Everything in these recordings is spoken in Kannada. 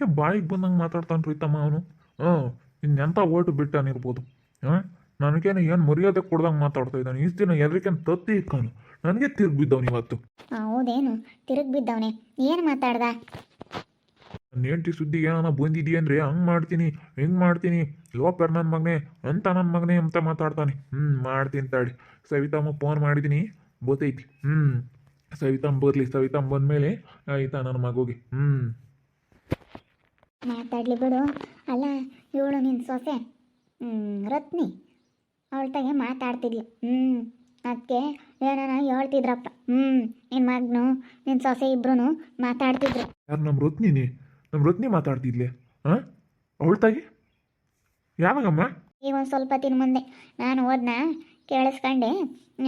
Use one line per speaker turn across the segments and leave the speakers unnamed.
ಯಾಕೆ ಬಾಯಿಗೆ ಬಂದಂಗೆ ಮಾತಾಡ್ತಾನೆ ತಮ್ಮ ಅವನು. ಹಾಂ ಇನ್ನೆಂಥ ಓಟು ಬಿಟ್ಟಾನಿರ್ಬೋದು. ಹಾಂ ನನಗೇನು ಏನು ಮರ್ಯಾದೆ ಕೊಡ್ದಂಗೆ ಮಾತಾಡ್ತಾ ಇದ್ದಾನೆ. ಇಷ್ಟು ದಿನ ಎದ್ರಿಕೇನು ತತ್ತಿ ಇಕ್ಕಾನು. ನನಗೆ ತಿರುಗಿ ಬಿದ್ದವನು ಇವತ್ತು.
ಹೌದೇನು? ತಿರುಗಿ ಬಿದ್ದವನೇ. ಏನು ಮಾತಾಡ್ದ?
ನನ್ನ ಹೆಂಡತಿ ಸುದ್ದಿಗೆ ಏನಾನ ಅಂದ್ರೆ ಹಂಗೆ ಮಾಡ್ತೀನಿ ಹಿಂಗೆ ಮಾಡ್ತೀನಿ. ಲೋಪರ್ ನನ್ನ ಮಗನೇ ಅಂತ ನನ್ನ ಮಗನೇ ಅಂತ ಮಾತಾಡ್ತಾನೆ. ಹ್ಮ್ ಮಾಡ್ತೀನಿ ತಾಡಿ ಸವಿತಮ್ಮ ಫೋನ್ ಮಾಡಿದ್ದೀನಿ ಗೊತ್ತೈತಿ. ಹ್ಮ್ ಸವಿತಮ್ಮ ಬರ್ಲಿ ಸವಿತಮ್ಮ ಬಂದಮೇಲೆ ಆಯ್ತಾ ನನ್ನ ಮಗುಗೆ. ಹ್ಞೂ
ಮಾತಾಡ್ಲಿ ಬಿಡು. ಅಲ್ಲ ಇವಳು ನಿನ್ನ ಸೊಸೆ? ರತ್ನಿ. ಅವಳ ತಾಗೆ ಮಾತಾಡ್ತಿದ್ಲು. ಹ್ಞೂ ಅದಕ್ಕೆ ಏನೋ ಹೇಳ್ತಿದ್ರಪ್ಪ. ಹ್ಞೂ ನಿನ್ನ ಮಗನು ನಿನ್ನ ಸೊಸೆ ಇಬ್ರು ಮಾತಾಡ್ತಿದ್ರು.
ಯಾರು ನಮ್ಮ ರತ್ನಿನಿ? ನಮ್ಮ ರತ್ನಿ ಮಾತಾಡ್ತಿದ್ಲೆ ಹಾಂ ಅವಳ್ತಾಗಿ ಯಾವಾಗಮ್ಮ?
ಈಗ ಒಂದು ಸ್ವಲ್ಪ ತಿನ್ ಮುಂದೆ ನಾನು ಹೋದ್ನ? ಕೇಳಿಸ್ಕೊಂಡೆ.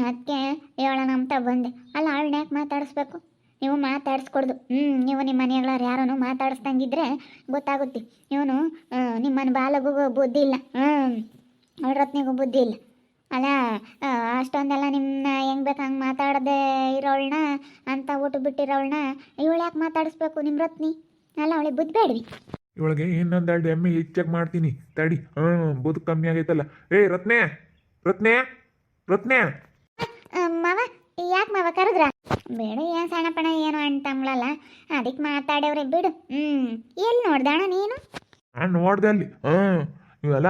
ಅದಕ್ಕೆ ಹೇಳೋಣ ಅಂತ ಬಂದೆ. ಅಲ್ಲ ಅವಳನ್ನ ಯಾಕೆ ಮಾತಾಡಿಸ್ಬೇಕು? ನೀವು ಮಾತಾಡಿಸ್ಕೊಡ್ದು. ಹ್ಞೂ ನೀವು ನಿಮ್ಮ ಮನೆಗಳವ್ರು ಯಾರನ್ನು ಮಾತಾಡಿಸ್ದಂಗಿದ್ರೆ ಗೊತ್ತಾಗುತ್ತೆ. ಇವನು ನಿಮ್ಮನ ಬಾಲಗೂ ಬುದ್ಧಿ ಇಲ್ಲ. ಹ್ಞೂ ರತ್ನಿಗೂ ಬುದ್ಧಿ ಇಲ್ಲ. ಅಲ್ಲ ಅಷ್ಟೊಂದೆಲ್ಲ ನಿಮ್ಮನ್ನ ಹೆಂಗೆ ಬೇಕು ಹಂಗೆ ಮಾತಾಡದೆ ಇರೋಳನ್ನ ಅಂತ ಊಟ ಬಿಟ್ಟಿರೋಳನ್ನ ಇವಳು ಯಾಕೆ ಮಾತಾಡಿಸ್ಬೇಕು ನಿಮ್ಮ ರತ್ನಿ? ಅಲ್ಲ ಅವಳಿಗೆ ಬುದ್ಧಿ ಬೇಡ್ವಿ.
ಇವಳಿಗೆ ಇನ್ನೊಂದು ಎರಡು ಎಮ್ಮೆ ಹೆಚ್ಚಾಗಿ ಮಾಡ್ತೀನಿ. ತಡಿ ಹ್ಞೂ ಬುದ್ಧ ಕಮ್ಮಿ ಆಗೈತಲ್ಲ. ಏಯ್ ರತ್ನೆ ರತ್ನೆ ರತ್ನೆ.
ಮಾವ ಯಾಕೆ ಮಾವ ಕರೆದ್ರ? ಬೇಡ ಏನು ಸಣ್ಣ ಪಣ ಏನು ಅಂತಂಬ್ಳಲ್ಲ ಅದಕ್ಕೆ ಮಾತಾಡವ್ರೆ ಬಿಡು. ಹ್ಞೂ ಎಲ್ಲಿ ನೋಡ್ದಣ ನೀನು?
ನಾನು ನೋಡ್ದೆ ಅಲ್ಲಿ. ಹಾಂ ಇವೆಲ್ಲ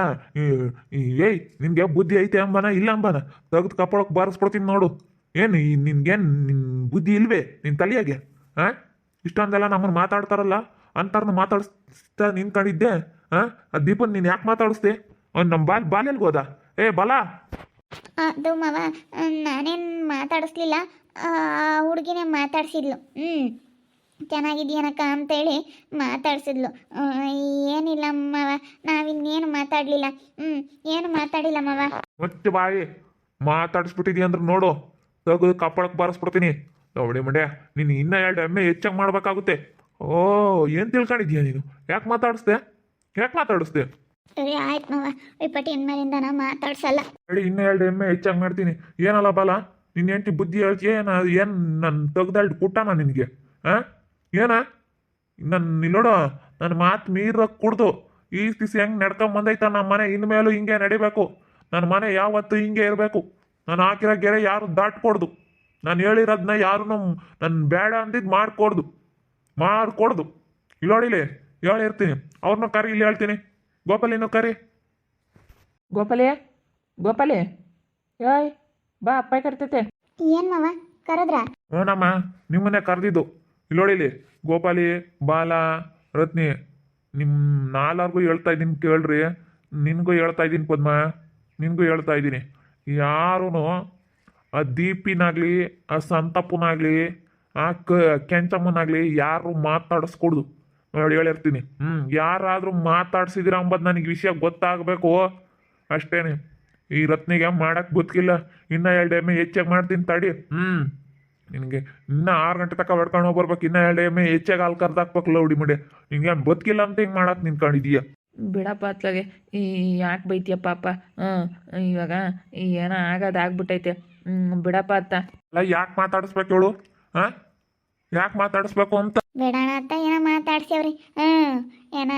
ಏಯ್ ನಿನ್ಗೆ ಬುದ್ಧಿ ಐತೆ ಅಂಬನ ಇಲ್ಲ ಅಂಬನ? ತೆಗೆದು ಕಪ್ಪಳಕ್ಕೆ ಬಾರಿಸ್ಬಿಡ್ತೀನಿ ನೋಡು. ಏನು ಈ ನಿನ್ಗೇನು ನಿನ್ನ ಬುದ್ಧಿ ಇಲ್ವೇ? ನಿನ್ನ ತಲೆಯಾಗೆ? ಹಾಂ? ಇಷ್ಟೊಂದೆಲ್ಲ ನಮ್ಮನ್ನು ಮಾತಾಡ್ತಾರಲ್ಲ? ಅಂತಾರನ್ನ ಮಾತಾಡಿಸ್ತಾ ನಿಂತ್ಕೊಂಡಿದ್ದೆ. ಹಾಂ? ಆ ದೀಪನ್ ನೀನು ಯಾಕೆ ಮಾತಾಡಿಸ್ದೆ? ಅವ್ನು ನಮ್ಮ ಬಾಲ್ ಬಾಲ್ಯಲ್ಗೆ ಹೋದ. ಏ ಬಲ!
ಅದು ಮಾವ ನಾನೇನು ಮಾತಾಡಿಸ್ಲಿಲ್ಲ. ಆ ಹುಡುಗಿನೇ ಮಾತಾಡ್ಸಿದ್ಲು. ಹ್ಞೂ ಚೆನ್ನಾಗಿದ್ಯಾನಕ್ಕ ಅಂತೇಳಿ ಮಾತಾಡ್ಸಿದ್ಲು. ಏನಿಲ್ಲ ಮಾವ ನಾವಿನ್ನೇನು ಮಾತಾಡಲಿಲ್ಲ. ಹ್ಞೂ ಏನು ಮಾತಾಡಿಲ್ಲ ಮಾವ
ಮತ್ತೆ ಬಾಯಿ ಮಾತಾಡಿಸ್ಬಿಟ್ಟಿದ್ಯ ಅಂದ್ರೆ ನೋಡು. ತಗ ಕಪ್ಪಳಕ್ಕೆ ಬಾರಿಸ್ಬಿಡ್ತೀನಿ. ನೋಡಿ ಮಂಡ್ಯ ನೀನು ಇನ್ನ ಎರಡು ಎಮ್ಮೆ ಹೆಚ್ಚಾಗಿ ಮಾಡ್ಬೇಕಾಗುತ್ತೆ. ಓ ಏನು ತಿಳ್ಕೊಂಡಿದ್ಯಾ ನೀನು? ಯಾಕೆ ಮಾತಾಡಿಸ್ದೆ? ಯಾಕೆ ಮಾತಾಡಿಸ್ದೆ?
ಸರಿ ಆಯ್ತು ಮಾವ. ಪಟ್ಟಿ ಇನ್ಮೇಲಿಂದ ನಾ ಮಾತಾಡ್ಸಲ್ಲ.
ಇನ್ನೂ ಎರಡು ಎಮ್ಮೆ ಹೆಚ್ಚಾಗಿ ಮಾಡ್ತೀನಿ. ಏನಲ್ಲ ಬಾಲ? ನಿನ್ನ ಹೆಂಡತಿ ಬುದ್ಧಿ ಹೇಳ್ತೀಯ ಏನು ಏನು ನನ್ನ ತೆಗ್ದಾಳ್ ಕುಟ್ಟಣ ನಿನಗೆ ಹಾಂ ಏನ? ನನ್ನ ನಿಲ್ಲೋಡೋ ನನ್ನ ಮಾತು ಮೀರ ಕುಡ್ದು, ಈ ಸಿಸಿ ಹೆಂಗೆ ನಡ್ಕೊಂಡ್ ಬಂದೈತ ನಮ್ಮ ಮನೆ ಇನ್ಮೇಲೂ ಹಿಂಗೆ ನಡಿಬೇಕು. ನನ್ನ ಮನೆ ಯಾವತ್ತು ಹಿಂಗೆ ಇರಬೇಕು. ನಾನು ಹಾಕಿರೋ ಗೆರೆ ಯಾರು ದಾಟ್ಕೊಡ್ದು. ನಾನು ಹೇಳಿರೋದನ್ನ ಯಾರು ನನ್ನ ಬೇಡ ಅಂದಿದ್ದು ಮಾಡ್ಕೊಡ್ದು ಮಾಡ್ಕೊಡ್ದು. ಇಲ್ಲೋಡಿಲಿ ಹೇಳಿರ್ತೀನಿ ಅವ್ರನ್ನ ಕರಿ, ಇಲ್ಲಿ ಹೇಳ್ತೀನಿ. ಗೋಪಾಲಿನೂ ಕರಿ.
ಗೋಪಾಲೇ ಗೋಪಾಲೇ, ಏಯ್. ಬಾ ಅಪ್ಪ ಕರ್ತೈತೆ
ಏನು ಮಾವ ಕರೆದ್ರ?
ಹ್ಞೂನಮ್ಮ ನಿಮ್ಮನ್ನೇ ಕರೆದಿದ್ದು. ಇಲ್ಲೋಡಿಲಿ ಗೋಪಾಲಿ ಬಾಲ ರತ್ನಿ ನಿಮ್ಮ ನಾಲ್ವರ್ಗೂ ಹೇಳ್ತಾ ಇದ್ದೀನಿ ಕೇಳ್ರಿ. ನಿನ್ಗೂ ಹೇಳ್ತಾ ಇದ್ದೀನಿ ಪದ್ಮ ನಿನ್ಗೂ ಹೇಳ್ತಾ ಇದ್ದೀನಿ. ಯಾರೂ ಆ ದೀಪಿನಾಗ್ಲಿ ಆ ಸಂತಪ್ಪನಾಗಲಿ ಆ ಕ ಕೆಂಚಮ್ಮನಾಗಲಿ ಯಾರು ಮಾತಾಡಿಸ್ಕೊಡ್ದು. ನೋಡಿ ಹೇಳಿರ್ತೀನಿ. ಹ್ಞೂ ಯಾರಾದರೂ ಮಾತಾಡ್ಸಿದಿರ ಅಂಬದು ನನಗೆ ವಿಷಯ ಗೊತ್ತಾಗಬೇಕು. ಅಷ್ಟೇನೆ. ಈ ರತ್ನಿಗೆ ಮಾಡಕ್ಕೆ ಗೊತ್ತಿಲ್ಲ ಇನ್ನೂ ಎರಡು ಎಮ್ಮೆ ಹೆಚ್ಚಾಗಿ ಮಾಡ್ತೀನಿ ತಡಿ. ಹ್ಞೂ ನಿನಗೆ ಇನ್ನೂ ಆರು ಗಂಟೆ ತನಕ ಹೊಡ್ಕೊಂಡು ಹೋಗ್ಬರ್ಬೇಕು ಇನ್ನೂ ಎರಡು ಎಮ್ಮೆ ಹೆಚ್ಚಾಗಿ ಹಾಲು ಕರ್ದಾಕ್ಬೇಕು ಲೌಡಿ ಮಡೆ. ನಿನಗೆ ಬದುಕಿಲ್ಲ ಅಂತ ಹಿಂಗೆ ಮಾಡಕ್ಕೆ ನಿಂತ್ಕೊಂಡಿದೀಯ.
ಬಿಡಪ್ಪ ಅತ್ಲಾಗೆ ಈ ಯಾಕೆ ಬೈತಿಯ ಪಾಪ? ಹ್ಞೂ ಇವಾಗ ಏನೋ ಆಗೋದು ಆಗ್ಬಿಟ್ಟೈತೆ. ಹ್ಞೂ ಬಿಡಪ್ಪ ಅತ್ತ
ಅಲ್ಲ ಯಾಕೆ ಮಾತಾಡಿಸ್ಬೇಕು ಹೇಳು? ಹಾಂ? ಯಾಕೆ ಮಾತಾಡಿಸ್ಬೇಕು ಅಂತ?
ಬೇಡಣ ಅಂತ ಏನೋ ಮಾತಾಡ್ಸೇವ್ರಿ. ಹ್ಮ್, ಏನ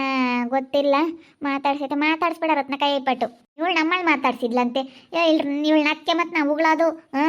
ಗೊತ್ತಿಲ್ಲ. ಮಾತಾಡ್ಸೈತೆ. ಮಾತಾಡ್ಸ್ಬೇಡ ರತ್ನ ಕೈ ಪಟ್ಟು ಇವಳು ನಮ್ಮಲ್ಲಿ ಮಾತಾಡ್ಸಿದ್ಲಂತೆ. ಇವಳು ನಕ್ಕೆ ಮತ್ತೆ ನಾವು ಉಗಳೋದು. ಹ್ಞೂ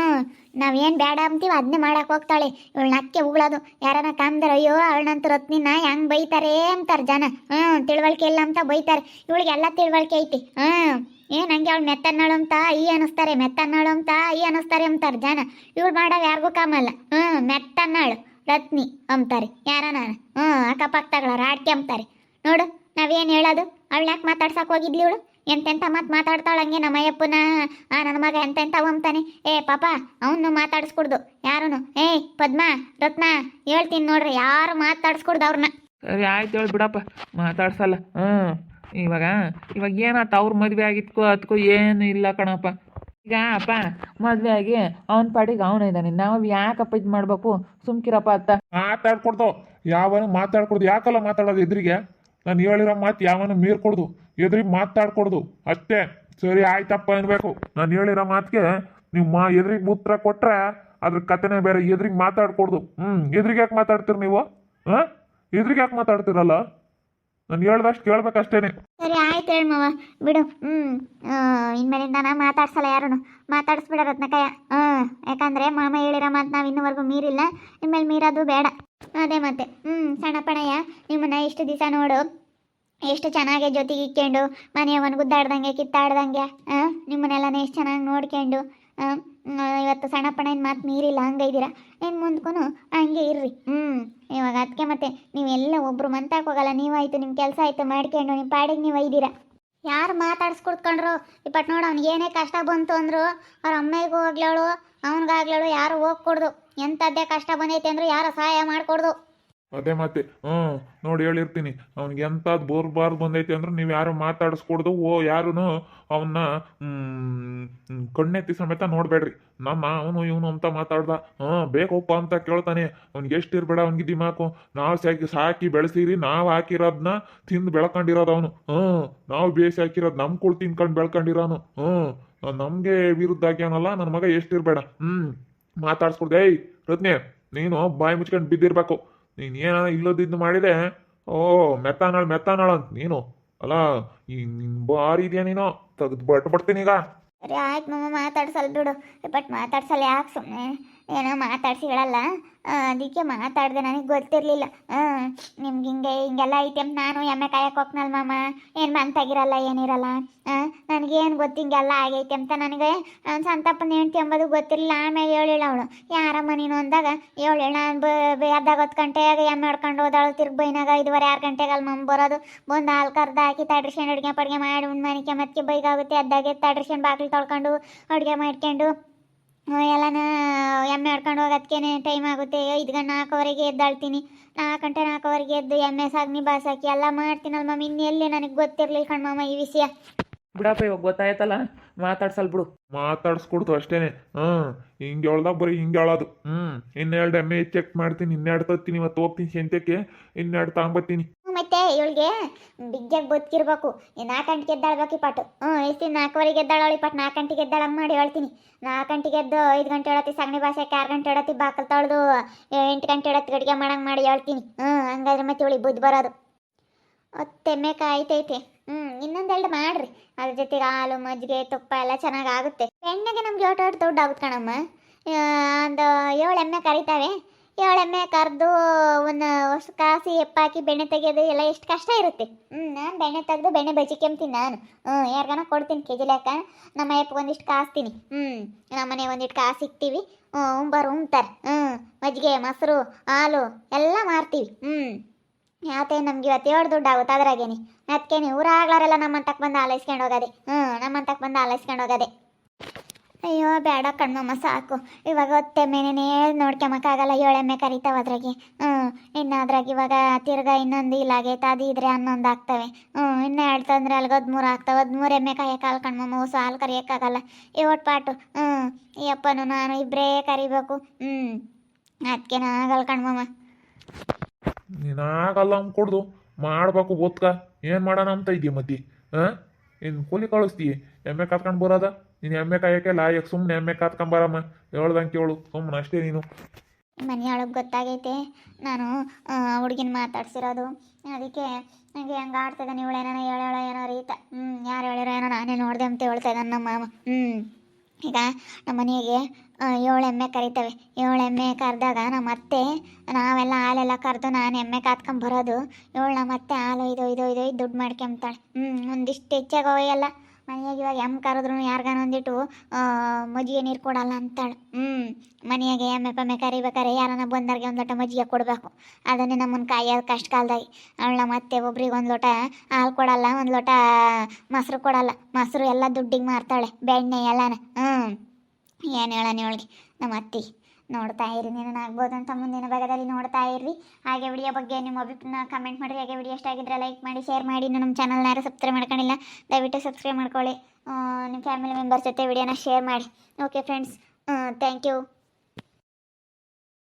ನಾವೇನು ಬೇಡ ಅಂತೀವಿ ಅದನ್ನೇ ಮಾಡಕ್ ಹೋಗ್ತಾಳೆ. ಇವಳು ನಕ್ಕೆ ಉಗಳೋದು. ಯಾರನ್ನ ಕಾಮ್ದಾರ, ಅಯ್ಯೋ, ಅವಳಂತ ರತ್ನಿನ ಹೆಂಗ್ ಬೈತಾರೆ ಅಂತಾರೆ ಜನ. ಹ್ಮ್, ತಿಳುವಳಿಕೆ ಇಲ್ಲ ಅಂತ ಬೈತಾರೆ. ಇವಳಿಗೆಲ್ಲ ತಿಳುವಳಿಕೆ ಐತಿ. ಹ್ಮ್, ಏನ್ ಹಂಗೆ ಅವಳು ಮೆತ್ತನ್ನಾಳು ಅಂತ ಈ ಅನ್ನಿಸ್ತಾರೆ ಮೆತ್ತನ್ನಾಳು ಅಂತ ಈ ಅನಿಸ್ತಾರೆ ಅಂತಾರೆ ಜನ. ಇವಳು ಮಾಡೋ ಯಾರಿಗೂ ಕಾಮಲ್ಲ. ಹ್ಞೂ ಮೆತ್ತನ್ನಾಳು ರತ್ನಿ ಅಂತಾರೆ ಯಾರನ ಹ್ಞೂ ಅಕ್ಕಪಕ್ಕಗಳ ರಾಡ್ಕೆ ಅಂಬ್ತಾರೆ. ನೋಡು, ನಾವೇನು ಹೇಳೋದು? ಅವಳು ಯಾಕೆ ಮಾತಾಡ್ಸಕ್ಕೆ ಹೋಗಿದ್ಲಿ ಇವಳು? ಎಂತೆಂಥ ಮಾತು ಮಾತಾಡ್ತಾಳ ಹಂಗೆ ನಮ್ಮ ಅಯ್ಯಪ್ಪನ ಆ ನನ್ನ ಮಗ ಎಂತೆಂಥ ಅಂತಾನೆ ಏ, ಪಾಪ, ಅವನು ಮಾತಾಡಿಸ್ಕೊಡ್ದು. ಯಾರನು? ಏಯ್ ಪದ್ಮ, ರತ್ನ, ಹೇಳ್ತೀನಿ ನೋಡ್ರಿ, ಯಾರು ಮಾತಾಡಿಸ್ಕೊಡ್ದು ಅವ್ರನ್ನ
ಸರಿ, ಆಯ್ತು ಹೇಳಿ ಬಿಡಪ್ಪ. ಮಾತಾಡ್ಸಲ್ಲ. ಹ್ಞೂ, ಇವಾಗ ಇವಾಗ ಏನಾಯ್ತು ಅವ್ರ ಮದುವೆ ಆಗಿದ್ಕೋ ಅದಕ್ಕೂ ಏನು ಇಲ್ಲ ಕಣಪ್ಪ. ಈಗ, ಅಪ್ಪ ಮದುವೆ ಆಗಿ ಅವನ ಪಾಡಿಗೆ ಅವನ ಇದ್ದಾನೆ ನಾವು ಯಾಕಪ್ಪ ಇದು ಮಾಡಬೇಕು? ಸುಮ್ಕಿರಪ್ಪ ಅತ್ತ
ಮಾತಾಡ್ಕೊಡ್ದು ಯಾವನು ಮಾತಾಡ್ಕೊಡ್ದು. ಯಾಕಲ್ಲ ಮಾತಾಡೋದು ಎದುರಿಗೆ? ನಾನು ಹೇಳಿರೋ ಮಾತು ಯಾವನು ಮೀರ್ಕೊಡ್ದು. ಎದುರಿಗೆ ಮಾತಾಡ್ಕೊಡ್ದು. ಅಷ್ಟೇ. ಸರಿ, ಆಯ್ತಪ್ಪ ಅನ್ಬೇಕು. ನಾನು ಹೇಳಿರೋ ಮಾತಿಗೆ ನೀವು ಮಾ ಎದುರಿಗೆ ಮೂತ್ರ ಕೊಟ್ರೆ ಅದ್ರ ಕಥೆನೇ ಬೇರೆ. ಎದುರಿಗೆ ಮಾತಾಡ್ಕೊಡ್ದು. ಹ್ಞೂ ಎದುರಿಗೆ ಯಾಕೆ ಮಾತಾಡ್ತೀರಿ ನೀವು? ಹಾಂ? ಎದುರಿಗೆ ಯಾಕೆ ಮಾತಾಡ್ತೀರಲ್ಲ? ನಾನು ಹೇಳ್ದಷ್ಟು ಕೇಳ್ಬೇಕಷ್ಟೇನೆ.
ಸರಿ, ಆಯ್ತು ಹೇಳಿ ಮಾವ. ಬಿಡು. ಹ್ಮ್ ಇನ್ಮೇಲಿಂದ ನಾ ಮಾತಾಡ್ಸಲ್ಲ ಯಾರನ್ನು ಮಾತಾಡಿಸ್ಬಿಡ ರತ್ನಕಯ್ಯ. ಹ್ಞೂ ಯಾಕಂದ್ರೆ ಮಾಮ ಹೇಳಿರೋ ಮಾತು ನಾವು ಇನ್ನೂವರೆಗೂ ಮೀರಿಲ್ಲ. ಇನ್ಮೇಲೆ ಮೀರೋದು ಬೇಡ. ಅದೇ ಮತ್ತೆ. ಹ್ಮ್ ಸಣ್ಣಪ್ಪಣಯ್ಯ ನಿಮ್ಮನ್ನ ಇಷ್ಟು ದಿವಸ ನೋಡು. ಎಷ್ಟು ಚೆನ್ನಾಗಿ ಜೊತೆಗೆ ಇಕ್ಕೊಂಡು. ಮನೆಯವನ್ ಗುದ್ದಾಡ್ದಂಗೆ, ಕಿತ್ತಾಡ್ದಂಗೆ. ನಿಮ್ಮನ್ನೆಲ್ಲನೇ ಎಷ್ಟು ಚೆನ್ನಾಗಿ ನೋಡ್ಕೊಂಡು. ಹ್ಮ್ ಇವತ್ತು ಸಣ್ಣಪ್ಪಣ್ಣ ಮಾತು ಮೀರಿಲ್ಲ. ಹಂಗಿದೀರ ಇನ್ ಮುಂದ್ಕೂ ಹಂಗೆ ಇರ್ರಿ. ಹ್ಞೂ ಇವಾಗ ಅದಕ್ಕೆ ಮತ್ತೆ ನೀವೆಲ್ಲ ಒಬ್ರು ಮಂತಾಕೋಗಲ್ಲ ನೀವಾಯ್ತು ನಿಮ್ಮ ಕೆಲಸ ಆಯ್ತು, ಮಾಡ್ಕೊಂಡು ನಿಮ್ಮ ಪಾಡಿಗೆ ನೀವು ಒಯ್ದೀರ. ಯಾರು ಮಾತಾಡ್ಸ್ಕೊಡ್ಕೊಂಡ್ರು? ಇಪ್ಪಟ್ಟು ನೋಡು, ಅವ್ನಿಗೆ ಏನೇ ಕಷ್ಟ ಬಂತು ಅಂದ್ರು, ಅವ್ರ ಅಮ್ಮೆಗೂ ಹೋಗ್ಲೇಳು ಅವನಿಗಾಗ್ಲೇಳು ಯಾರು ಹೋಗ್ಕೊಡ್ದು. ಎಂಥದ್ದೇ ಕಷ್ಟ ಬಂದೈತೆ ಅಂದ್ರು ಯಾರು ಸಹಾಯ ಮಾಡ್ಕೊಡ್ದು?
ಅದೇ ಮತ್ತೆ ಹ್ಞೂ ನೋಡಿ ಹೇಳಿರ್ತೀನಿ. ಅವ್ನಿಗೆ ಎಂಥದ್ದು ಬೋರ್ಬಾರ್ದು ಬಂದೈತಿ ಅಂದ್ರೆ ನೀವು ಯಾರು ಮಾತಾಡಿಸ್ಕೊಡ್ದು, ಓ ಯಾರೂ ಅವನ್ನ ಕಣ್ಣೆತ್ತಿ ಸಮೇತ ನೋಡಬೇಡ್ರಿ. ನಮ್ಮ ಅವನು ಇವನು ಅಂತ ಮಾತಾಡ್ದ ಹಾಂ ಬೇಕಪ್ಪ ಅಂತ ಕೇಳ್ತಾನೆ. ಅವ್ನಿಗೆ ಎಷ್ಟು ಇರಬೇಡ ಅವ್ನಿಗೆ ದಿಮಾಕು. ನಾವು ಸಾಕಿ ಸಾಕಿ ಬೆಳೆಸಿರಿ, ನಾವು ಹಾಕಿರೋದನ್ನ ತಿಂದು ಬೆಳ್ಕೊಂಡಿರೋದು ಅವನು. ಹ್ಞೂ ನಾವು ಬೇಸಿ ಹಾಕಿರೋದು ನಮ್ಮ ಕುಳ್ ತಿನ್ಕೊಂಡು ಬೆಳ್ಕೊಂಡಿರೋನು. ಹ್ಞೂ ನಮಗೆ ವಿರುದ್ಧ ಆಗ್ಯಾನಲ್ಲ ನನ್ನ ಮಗ ಎಷ್ಟಿರಬೇಡ. ಹ್ಞೂ ಮಾತಾಡ್ಸ್ಕೊಡ್ದೆ, ಏಯ್, ರತ್ನೆ, ನೀನು ಬಾಯಿ ಮುಚ್ಕೊಂಡು ಬಿದ್ದಿರ್ಬೇಕು. ನೀನು ಏನ ಇಲ್ಲದಿದ್ದು ಮಾಡಿದೆ? ಓ ಮೆತ್ತಾನಾಳ್ ಮೆತ್ತಾನಾಳ್ ಅಂತ ನೀನು. ಅಲ್ಲ, ಈ ನಿನ್ ಬಾರಿ ಇದೆಯಾ ನೀನು? ತೆಗೆದು ಬಟ್ ಬಿಡ್ತೀನಿ ಈಗ.
ಸರಿ ಆಯ್ತು ಮಮ್ಮ, ಮಾತಾಡ್ಸಲ್ ಬಿಡು. ಬಟ್ ಮಾತಾಡ್ಸಲ್ಲ ಯಾಕೆ ಸುಮ್ಮನೆ ಏನೋ ಮಾತಾಡ್ಸಿ ಹೇಳಲ್ಲ ಅದಕ್ಕೆ ಮಾತಾಡಿದೆ, ನನಗೆ ಗೊತ್ತಿರಲಿಲ್ಲ. ನಿಮ್ಗೆ ಹಿಂಗೆ, ಹಿಂಗೆಲ್ಲ ಐತೆ ನಾನು ಎಮ್ಮೆ ಕಾಯಕ್ಕೆ ಹೋಗ್ನಲ್ ಮಾಮ. ಏನು ಮಂತಾಗಿರಲ್ಲ, ಏನಿರಲ್ಲ. ನನಗೇನು ಗೊತ್ತು ಹಿಂಗೆಲ್ಲ ಆಗೈತೆ ಅಂತ ನನಗೆ. ಸಂತಪ್ಪನ ಹೆಂಡ್ತಿ ಎಂಬುದು ಗೊತ್ತಿರಲಿಲ್ಲ ಆಮೇಲೆ ಹೇಳಿಲ್ಲ ಅವಳು. ಯಾರ ನೀನು ಅಂದಾಗ ಹೇಳಿಲ್ಲ. ನಾನು ಅರ್ಧ ಹತ್ತು ಗಂಟೆಗೆ ಎಮ್ಮೆ ಹೊಡ್ಕೊಂಡು ಹೋದಾಳು. ತಿರ್ಗಿ ಬೈನಾಗ ಐದುವರೆ ಆರು ಗಂಟೆಗೆ ಅಲ್ಲಿ ಮಮ್ಮ ಬರೋದು. ಬಂದು ಹಾಲು ಕರ್ದು ಹಾಕಿ ತಡ್ರಿಸ್ಕೊಂಡು ಅಡುಗೆ ಪಡ್ಗೆ ಮಾಡಿ ಉಂಡು ಮನಿಕೆ ಮತ್ತೆ ಬೈಗಾಗುತ್ತೆ ಅದ್ದಾಗೆ ತಡ್ರಿಸ್ಕೊಂಡು ಬಾಗಿಲು ತೊಳ್ಕೊಂಡು ಅಡುಗೆ ಮಾಡ್ಕೊಂಡು ಎಲ್ಲನ ಎಮ್ಮೆ ಹೊಡ್ಕೊಂಡು ಹೋಗೋದಕ್ಕೇನೆ ಟೈಮ್ ಆಗುತ್ತೆ. ಐದು ಗಂಟೆ ನಾಲ್ಕುವರೆಗೆ ಎದ್ದಾಳ್ತೀನಿ. ನಾಲ್ಕು ಗಂಟೆ ನಾಲ್ಕುವರೆಗೆ ಎದ್ದು ಎಮ್ಮೆ ಸಾಗ್ನಿ ಬಾಸಾಕಿ ಎಲ್ಲ ಮಾಡ್ತೀನಲ್ಲ ಮಮ್ಮ? ಇನ್ನೆಲ್ಲಿ ನನಗೆ ಗೊತ್ತಿರಲಿಲ್ಲ ಮಾಮ ಈ ವಿಷಯ.
ಬಿಡಪ್ಪ ಇವಾಗ ಗೊತ್ತಾಯ್ತಲ್ಲ? ಮಾತಾಡ್ಸಲ್ ಬಿಡು.
ಮಾತಾಡ್ಸ್ಕೊಡ್ತು ಅಷ್ಟೇನೆ. ಹ್ಮ್ ಹಿಂಗೆ ಹೇಳ್ದಾಗ ಬರೀ ಹಿಂಗೆ ಹೇಳೋದು ಹ್ಮ್ ಇನ್ನೆರಡು ಎಮ್ಮೆ ಚೆಕ್ ಮಾಡ್ತೀನಿ ಇನ್ನೆರಡು ತತ್ತೀನಿ ಇವತ್ತು ಹೋಗ್ತೀನಿ ಸಂತೆಕ್ಕೆ ಇನ್ನೆರಡು ತಗೊಂಬತ್ತೀನಿ
ಮತ್ತೆ ಇವಳಿಗೆ? ಬಿಗ್ಗಾಗಿ ಬದುಕಿರ್ಬೇಕು. ನಾಲ್ಕು ಗಂಟೆಗೆ ಎದ್ದಾಳ್ಬೇಕು ಈ ಪಾಟು ಹ್ಞೂ ಎಷ್ಟು ನಾಲ್ಕುವರೆಗೆ ಎದ್ದಾಳವಳಿ ಪಾಟ್ ನಾಲ್ಕು ಗಂಟೆಗೆ ಎದ್ದಾಳಂಗೆ ಮಾಡಿ ಹೇಳ್ತೀನಿ. ನಾಲ್ಕು ಗಂಟೆಗೆ ಎದ್ದು ಐದು ಗಂಟೆ ಹೇಳತ್ತಿ ಸಗಣಿ ಭಾಷೆಗೆ, ಆರು ಗಂಟೆ ಹೇಳತ್ತಿ ಬಾಕಲ್ ತೊಳೆದು ಎಂಟು ಗಂಟೆ ಹೇಳತ್ತಿ ಗಡಿಗೆ ಮಾಡಂಗೆ ಮಾಡಿ ಹೇಳ್ತೀನಿ. ಹ್ಞೂ, ಹಂಗಾದ್ರೆ ಮತ್ತೆ ಇವಳಿಗೆ ಬುದ್ಧಿ ಬರೋದು. ತೆಮ್ಮೆ ಕಾಯ್ತೈತೆ. ಹ್ಞೂ ಇನ್ನೊಂದೆರಡು ಮಾಡ್ರಿ. ಅದ್ರ ಜೊತೆಗೆ ಹಾಲು, ಮಜ್ಜಿಗೆ, ತುಪ್ಪ ಎಲ್ಲ ಚೆನ್ನಾಗಿ ಆಗುತ್ತೆ. ಎಣ್ಣೆಗೆ ನಮ್ಗೆ ಏಟು ದೊಡ್ಡ ಆಗುತ್ತೆ ಕಣಮ್ಮ? ಒಂದು ಏಳು ಎಮ್ಮೆ ಕರಿತಾವೆ. ಏಳು ಕರೆದು ಒಂದು ಹೊಸ ಕಾಸಿ ಎಪ್ಪಾಕಿ ಬೆಣ್ಣೆ ತೆಗೆಯೋದು ಎಲ್ಲ ಎಷ್ಟು ಕಷ್ಟ ಇರುತ್ತೆ. ಹ್ಞೂ ನಾನು ಬೆಣ್ಣೆ ತೆಗೆದು ಬೆಣ್ಣೆ ಬಜಿಕೆಂಬ್ತೀನಿ ನಾನು. ಹ್ಞೂ ಯಾರಿಗಾನ ಕೊಡ್ತೀನಿ ಕೆಜಿ ಲೆಕ್ಕ. ನಮ್ಮ ಅಯ್ಯಪ್ಪ ಒಂದಿಷ್ಟು ಕಾಸ್ತೀನಿ. ಹ್ಞೂ ನಮ್ಮ ಮನೆ ಒಂದಿಷ್ಟು ಕಾಸು ಇಕ್ತೀವಿ. ಹ್ಞೂ ಉಂಬರು ಉಂಬ್ತಾರೆ. ಹ್ಞೂ ಮಜ್ಜಿಗೆ, ಮೊಸರು, ಹಾಲು ಎಲ್ಲ ಮಾರ್ತೀವಿ. ಹ್ಞೂ ಯಾತೆ ನಮ್ಗೆ ಇವತ್ತು ಏಳು ದುಡ್ಡು ಆಗುತ್ತೆ ಅದ್ರಾಗೇನೆ. ಅದಕ್ಕೇನೆ ಊರಾಗ್ಲಾರೆಲ್ಲ ನಮ್ಮಂತಕ್ಕೆ ಬಂದು ಆಲೈಸ್ಕೊಂಡು ಹೋಗೋದೆ. ಹ್ಞೂ ನಮ್ಮಂತಕ್ಕೆ ಬಂದು ಆಲೈಸ್ಕೊಂಡು ಹೋಗೋದೆ. ಅಯ್ಯೋ ಬೇಡ ಕಣ್ಮಮ್ಮ, ಸಾಕು. ಇವಾಗ ಹೊತ್ತೆ ಮೇನೇ ನೋಡ್ಕೊಂಬಕ್ಕಾಗಲ್ಲ ಏಳೆಮ್ಮೆ ಕರಿತಾವ ಅದ್ರಾಗೆ. ಹ್ಞೂ ಇನ್ನು ಅದ್ರಾಗ ಇವಾಗ ತಿರ್ಗಾ ಇನ್ನೊಂದು ಇಲ್ಲಾಗೈತೆ ಅದು ಇದ್ರೆ ಹನ್ನೊಂದು ಆಗ್ತವೆ. ಹ್ಞೂ ಇನ್ನು ಎರಡು ತಂದ್ರೆ ಅಲ್ಲಿಗೆ ಹದಿಮೂರು ಆಗ್ತವೆ. ಹದಿಮೂರು ಎಮ್ಮೆ ಕಾಲು ಕಣ್ಮಮ್ಮ, ಹೊಸ ಹಾಲು ಕರಿಯೋಕ್ಕಾಗಲ್ಲ. ಒಟ್ಟು ಪಾಟು. ಹ್ಞೂ ಈ ನಾನು ಇಬ್ಬರೇ ಕರಿಬೇಕು. ಹ್ಞೂ ಅದಕ್ಕೆ ಆಗಲ್ಲ ಕಣ್ಮಮ್ಮ.
ನೀನು ಆಗಲ್ಲ ಅಂದ್ಕೊಡ್ದು ಮಾಡಬೇಕು ಓದ್ಕ ಏನು ಮಾಡೋಣ ಅಂತ ಇದೀಯ ಮತ್ತಿ? ಹಾಂ? ಇನ್ನು ಕೂಲಿ ಕಳಿಸ್ತೀಯ? ಎಮ್ಮೆ ಕರ್ಕೊಂಡು ಬರೋದ? ನೀನು ಎಮ್ಮೆ ಕಾಯಕ್ಕೆ ಲಾಯಕ್ ಸುಮ್ಮನೆ ಎಮ್ಮೆ ಕಾತ್ಕೊಂಬಾರಮ್ಮ ಹೇಳ್ದಂಗೆ ಕೇಳು ಸುಮ್ಮನೆ ಅಷ್ಟೇ ನೀನು.
ಮನೆಯೊಳಗೆ ಗೊತ್ತಾಗೈತೆ. ನಾನು ಹುಡುಗಿನ ಮಾತಾಡ್ಸಿರೋದು. ಅದಕ್ಕೆ ನನಗೆ ಹಂಗೆ ಆಡ್ತಿದ್ದಾನೆ ಇವಳೇನೋ ಹೇಳೋಳ ಏನೋ ರೀತ. ಹ್ಞೂ ಯಾರು ಹೇಳಿರೋ ಏನೋ ನಾನೇ ನೋಡಿದೆ ಅಂತ ಹೇಳ್ತಾ ಇದ್ದಾನೆ ನಮ್ಮ ಮಾಮ ಹ್ಞೂ ಈಗ ನಮ್ಮ ಮನೆಗೆ ಏಳು ಎಮ್ಮೆ ಕರಿತವೆ. ಏಳು ಎಮ್ಮೆ ಕರೆದಾಗ ನಮ್ಮ ಅತ್ತೆ, ನಾವೆಲ್ಲ ಹಾಲೆಲ್ಲ ಕರೆದು ನಾನು ಎಮ್ಮೆ ಕಾತ್ಕೊಂಬರೋದು ಏಳು ನಮ್ಮ ಅತ್ತೆ ಹಾಲು ಇದು ಇದು ಇದು ದುಡ್ಡು ಮಾಡ್ಕೊಂಬ್ತಾಳೆ ಹ್ಞೂ ಒಂದಿಷ್ಟು ಹೆಚ್ಚಾಗಿ ಒಯ್ಯಲ್ಲ ಮನೆಯಾಗ ಇವಾಗ ಎಂ ಕರೆದ್ರು ಯಾರಿಗಾನ ಒಂದಿಟ್ಟು ಮಜ್ಜಿಗೆ ನೀರು ಕೊಡಲ್ಲ ಅಂತಾಳೆ. ಹ್ಞೂ ಮನೆಯಾಗೆ ಎಮ್ಮೆ ಪಮ್ಮೆ ಕರಿಬೇಕಾರೆ ಯಾರನ್ನ ಬಂದವ್ರಿಗೆ ಒಂದು ಲೋಟ ಮಜ್ಜಿಗೆ ಕೊಡಬೇಕು. ಅದನ್ನೇ ನಮ್ಮನ್ನು ಕಾಯೋದು ಕಷ್ಟ ಕಾಲದಾಗಿ ಅವಳ ನಮ್ಮ ಅತ್ತೆ ಒಬ್ರಿಗೆ ಒಂದು ಲೋಟ ಹಾಲು ಕೊಡಲ್ಲ, ಒಂದು ಲೋಟ ಮೊಸರು ಕೊಡಲ್ಲ. ಮೊಸರು ಎಲ್ಲ ದುಡ್ಡಿಗೆ ಮಾರ್ತಾಳೆ, ಬೆಣ್ಣೆ ಎಲ್ಲನ. ಹ್ಞೂ ಏನು ಹೇಳೋಣ ಇವಳಿಗೆ ನಮ್ಮ ಅತ್ತಿ ನೋಡ್ತಾ ಇರಿ ಆಗ್ಬೋದು ಅಂತ ಮುಂದಿನ ಭಾಗದಲ್ಲಿ ನೋಡ್ತಾ ಇರ್ರಿ. ಹಾಗೆ ವಿಡಿಯೋ ಬಗ್ಗೆ ನಿಮ್ಮ ಅಭಿಪ್ರಾಯ ಕಮೆಂಟ್ ಮಾಡಿರಿ. ಹಾಗೆ ವಿಡಿಯೋ ಇಷ್ಟ ಆಗಿದ್ರೆ ಲೈಕ್ ಮಾಡಿ ಶೇರ್ ಮಾಡಿ. ನಮ್ಮ ಚಾನಲ್ನ ಯಾರು ಸಬ್ಸ್ಕ್ರೈಬ್ ಮಾಡ್ಕೊಂಡಿಲ್ಲ, ದಯವಿಟ್ಟು ಸಬ್ಸ್ಕ್ರೈಬ್ ಮಾಡ್ಕೊಳ್ಳಿ. ನಿಮ್ಮ ಫ್ಯಾಮಿಲಿ ಮೆಂಬರ್ಸ್ ಜೊತೆ ವಿಡಿಯೋನ ಶೇರ್ ಮಾಡಿ. Okay friends thank you